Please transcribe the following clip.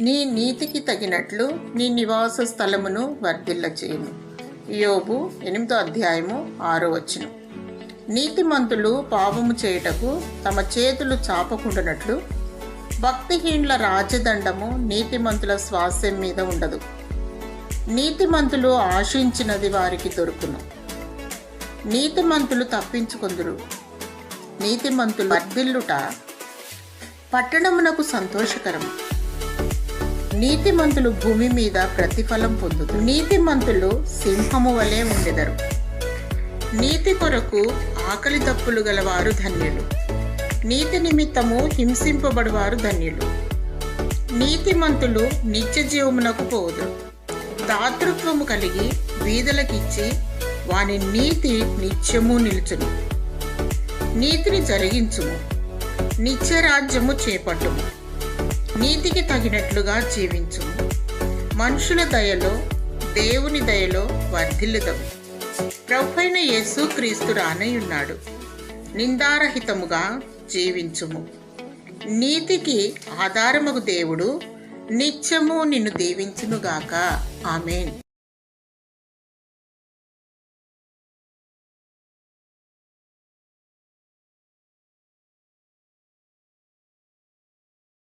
నీ నీతికి తగినట్లు నీ నివాస స్థలమును వర్ధిల్లచేయును యోబు ఎనిమిదో అధ్యాయము ఆరో వచ్చును నీతిమంతులు పాపము చేయుటకు తమ చేతులు చాపకుండానట్లు భక్తిహీనుల రాజదండము నీతిమంతుల స్వాస్యం మీద ఉండదు. నీతిమంతులు ఆశించినది వారికి దొరుకును. నీతిమంతులు తప్పించుకుందురు. నీతిమంతులు వర్ధిల్లుట పట్టణమునకు సంతోషకరం నీతిమంతులు భూమి మీద ప్రతిఫలం పొందుదు నీతిమంతులు సింహము వలె ఉండెదరు. నీతి కొరకు ఆకలి దప్పులు గలవారు ధన్యులు. నీతి నిమిత్తము హింసింపబడివారు ధన్యులు. నీతిమంతులు నిత్య జీవమునకు పోదు దాతృత్వము కలిగి వీధులకిచ్చి వాని నీతి నిత్యము నిలుచును. నీతిని జరిగించుము. నిత్యరాజ్యము చేపట్టుము. నీతికి తగినట్లుగా జీవించుము మనుషుల దయలో దేవుని దయలో వర్ధిల్లుదవు ప్రభైన యేసు క్రీస్తు రానయ్యున్నాడు నిందారహితముగా జీవించుము. నీతికి ఆధారముగు దేవుడు నిత్యము నిన్ను దీవించునుగాక. ఆమెన్.